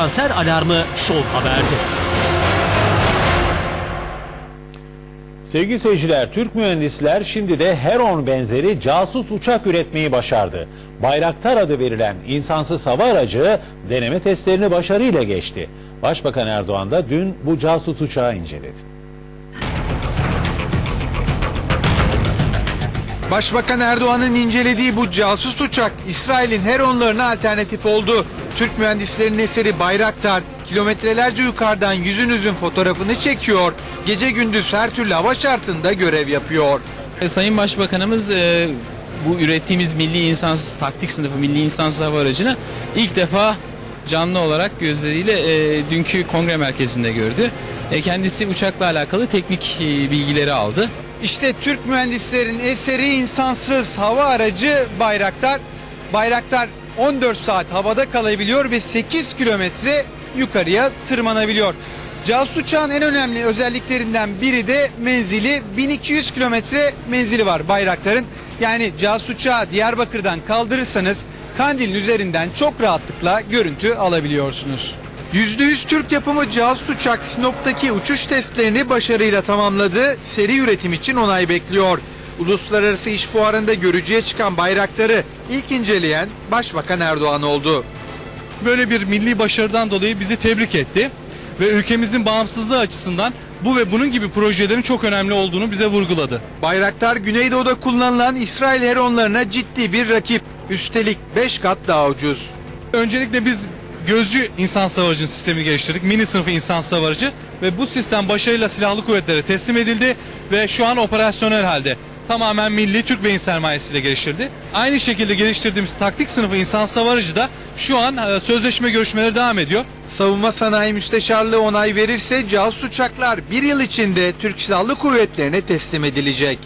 kanser alarmı Show Haber'de. Sevgili seyirciler, Türk mühendisler şimdi de Heron benzeri casus uçak üretmeyi başardı. Bayraktar adı verilen insansız hava aracı deneme testlerini başarıyla geçti. Başbakan Erdoğan da dün bu casus uçağı inceledi. Başbakan Erdoğan'ın incelediği bu casus uçak İsrail'in Heronlarına alternatif oldu. Türk mühendislerinin eseri Bayraktar kilometrelerce yukarıdan yüzünüzün fotoğrafını çekiyor. Gece gündüz her türlü hava şartında görev yapıyor. E, Sayın Başbakanımız e, bu ürettiğimiz milli insansız taktik sınıfı milli insansız hava aracını ilk defa canlı olarak gözleriyle e, dünkü kongre merkezinde gördü. E, kendisi uçakla alakalı teknik e, bilgileri aldı. İşte Türk mühendislerin eseri insansız hava aracı Bayraktar. Bayraktar 14 saat havada kalabiliyor ve 8 kilometre yukarıya tırmanabiliyor. Casus uçağın en önemli özelliklerinden biri de menzili 1200 kilometre menzili var Bayraktar'ın. Yani casus uçağı Diyarbakır'dan kaldırırsanız Kandil'in üzerinden çok rahatlıkla görüntü alabiliyorsunuz. %100 Türk yapımı casus uçak Sinop'taki uçuş testlerini başarıyla tamamladı. Seri üretim için onay bekliyor. Uluslararası İş Fuarı'nda görücüye çıkan bayrakları ilk inceleyen Başbakan Erdoğan oldu. böyle bir milli başarıdan dolayı bizi tebrik etti ve ülkemizin bağımsızlığı açısından bu ve bunun gibi projelerin çok önemli olduğunu bize vurguladı. Bayraktar Güneydoğu'da kullanılan İsrail Heronlarına ciddi bir rakip. Üstelik 5 kat daha ucuz. Öncelikle biz gözcü insan savarıcı sistemi geliştirdik. Mini sınıfı insan savarıcı ve bu sistem başarıyla silahlı kuvvetlere teslim edildi ve şu an operasyonel halde. Tamamen milli Türk beyin sermayesiyle geliştirdi. Aynı şekilde geliştirdiğimiz taktik sınıfı insan savarıcı da şu an e, sözleşme görüşmeleri devam ediyor. Savunma Sanayi Müsteşarlığı onay verirse casus uçaklar bir yıl içinde Türk Silahlı Kuvvetlerine teslim edilecek.